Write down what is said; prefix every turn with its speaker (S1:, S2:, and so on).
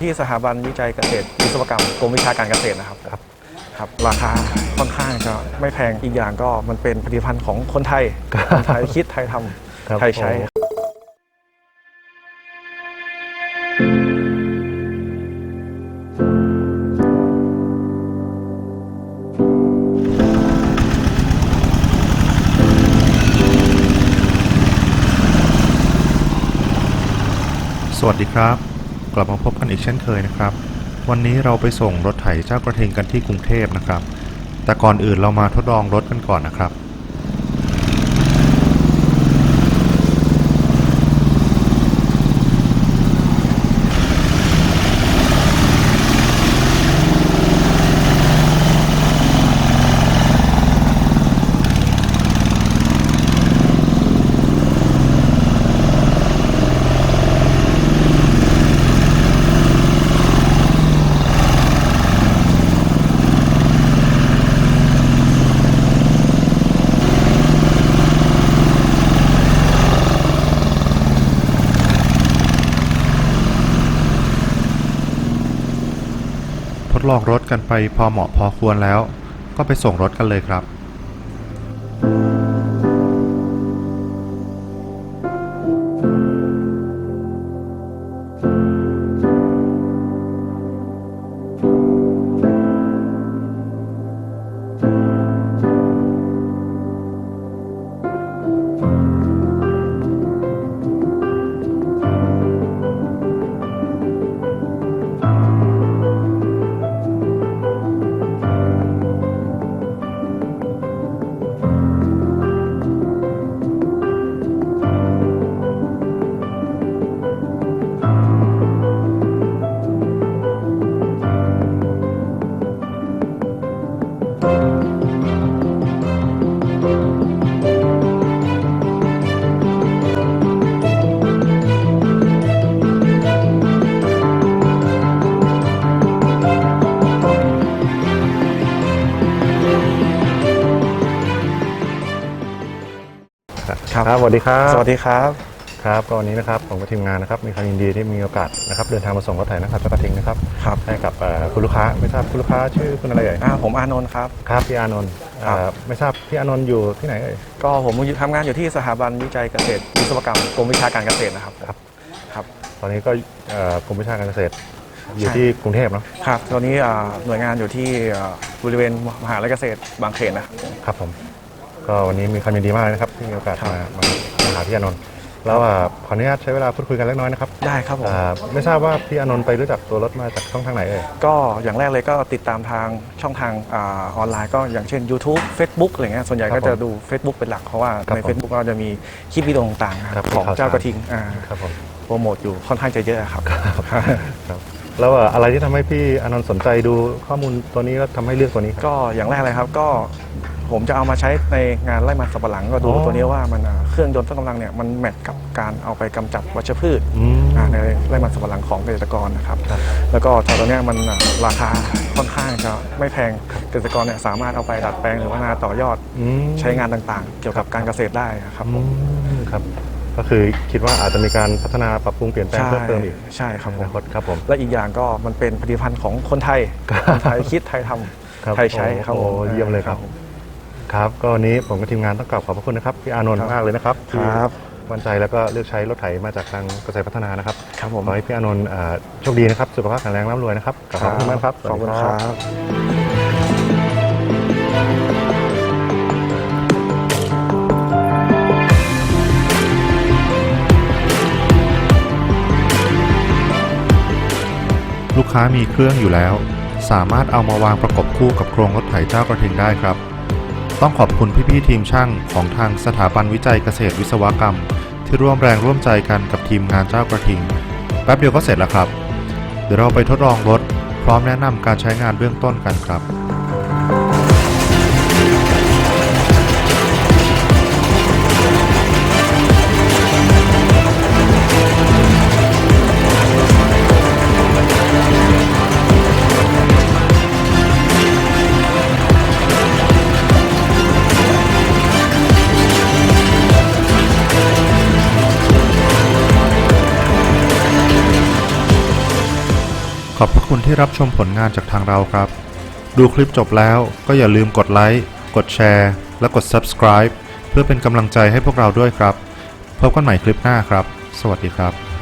S1: ที่สถาบันวิจัยเกษตรวิศวกรรมกรมวิชาการเกษตรนะครับครับครับราคาค่อนข้างจะไม่แพงอีกอย่างก็มันเป็นผลิตภัณฑ์ของคนไทยคนไทยคิดไทยท
S2: ครับำ
S1: ไทยใช้
S2: โอ้
S3: สวัสดีครับ กลับมาพบกันอีกเช่นเคยนะครับ วันนี้เราไปส่งรถไถเจ้ากระทิงกันที่กรุงเทพนะครับ แต่ก่อนอื่นเรามาทดลองรถกันก่อนนะครับ ลองรถกันไปพอเหมาะพอควรแล้ว ก็ไปส่งรถกันเลยครับ
S1: ครับ
S2: ครับสวัสดีครับ
S1: สวัสดีครับ
S2: ครับก็วันนี้นะครับผมกับทีมงานนะครับมีความยินดีที่มีโอกาสนะครับเดินทางมาส่งรถไถนะครับเจ้ากระทิงนะครับ
S1: ครับ
S2: ให้กับเอ่อคุณลูกค้าไม่ทราบคุณลูกค้าชื่อคุณอะไรเอ่ย
S1: อ่าผมอานนท์ครับ
S2: ครับพี่อานนท์
S1: ครับ
S2: เอ่อไม่ทราบพี่อานนท์อยู่ที่ไหนเอ่ย
S1: ก็ผมทำงานอยู่ที่สถาบันวิจัยเกษตรวิศวกรรมกรมวิชาการเกษตรนะครับ
S2: ครับ
S1: ครับ
S2: ตอนนี้ก็เอ่อกรมวิชาการเกษตร อยู่
S1: ใช่
S2: ที่กรุงเทพเนาะ
S1: ครับตอนนี้อ่าหน่วยงานอยู่ที่อ่าบริเวณมหาลัยเกษตรบางเขนนะครับ
S2: ครับผม ก็วันนี้มีความยินดีมากเลยนะครับที่มีโอกาส
S1: ครับ
S2: มามามาหาพี่อานนท์แล้วอ่าขออนุญาตใช้เวลาพูดคุยกันเล็กน้อยนะครับ
S1: ได้ครับผม
S2: อ่าไม่ทราบว่าพี่อานนท์ไปรู้จักตัวรถมาจากช่องทางไหนเอ่ย
S1: ก็อย่างแรกเลยก็ติดตามทางช่องทางอาออนไลน์ก็อย่างเช่น YouTube Facebook อะไรเงี้ยส่วนใหญ่
S2: ครับ
S1: ก็จะ
S2: ผม
S1: ดู Facebook เป็นหลัก เพราะว่า
S2: ครับ
S1: ใน
S2: ผม
S1: Facebook ก็จะมีคลิปวิดีโอต่างๆ
S2: ครั
S1: ค
S2: บ
S1: รับของ
S2: ข่าวสาร
S1: เจ้ากระทิงอ่า
S2: ครับผม
S1: โปรโมทอยู่ค่อนข้างจะเยอะครับ
S2: ครับแล้วอะอะไรที่ทำให้พี่อานนท์สนใจดูข้อมูลตัวนี้แล้วทำให้เลือกตัวนี้ครับ
S1: ก็อย่างแรกเลยครับก็ผมจะเอามาใช้ในงานไล่มันสับปะหลังก็ดู
S2: อ๋อ
S1: ตัวนี้ว่ามันอ่าเครื่องยนต์ต้นกำลังเนี่ยมันแมทกับการเอาไปกำจัดวัชพืช
S2: อืม
S1: อ่าในไร่มันสับปะหลังของเกษตรกรนะครับ
S2: ครับ
S1: แล้วก็ตัวเนี้ยมันอ่าราคาค่อนข้างจะไม่แพงเกษตรกรเนี่ยสามารถเอาไปดัดแปลงหรือว่านาต่อยอด
S2: อืม
S1: ใช้งานต่างๆ เกี่ยวกับการเกษตรได้ครับผ
S2: อื
S1: ม
S2: มครับ ก็คือคิดว่าอาจจะมีการพัฒนาปรับปรุงเปลี่ยนแปลงเพิ่มเติมอีก
S1: ใช่ครับ
S2: ใน
S1: ผ
S2: อ
S1: ม
S2: นาคตครับผม
S1: และอีกอย่างก็มันเป็นผลิตภัณฑ์ของคนไทย คนไทยคิดไทยท
S2: ครับำ
S1: ไทยใช้ครับผม
S2: โอ้เยี่ยมเลยครับ
S1: ผม
S2: ครับก็วันนี้ผมกับทีมงานต้องกราบขอบพระคุณนะครับพี่อานนท์
S1: ครับ
S2: มากเลยนะครับที่
S1: ครับ
S2: มั่นใจแล้วก็เลือกใช้รถไถมาจากทางเกษตรพัฒนานะครับ
S1: ครับผม
S2: ขอให้พี่อานนท์อ่าโชคดีนะครับสุขภาพแข็งแรงร่ำรวยนะครับขอบคุณมากครับ
S1: ขอบคุณ
S2: สวัส
S1: ค
S2: ดี
S1: รับ
S3: ลูกค้ามีเครื่องอยู่แล้ว สามารถเอามาวางประกบคู่กับโครงรถไถเจ้ากระทิงได้ครับ ต้องขอบคุณพี่ๆทีมช่างของทางสถาบันวิจัยเกษตรวิศวกรรม ที่ร่วมแรงร่วมใจกันกับทีมงานเจ้ากระทิง แป๊บเดียวก็เสร็จแล้วครับ เดี๋ยวเราไปทดลองรถ พร้อมแนะนำการใช้งานเบื้องต้นกันครับ ขอบพระคุณที่รับชมผลงานจากทางเราครับ ดูคลิปจบแล้วก็อย่าลืมกดไลค์ กดแชร์ และกด subscribe เพื่อเป็นกำลังใจให้พวกเราด้วยครับ พบกันใหม่คลิปหน้าครับ สวัสดีครับ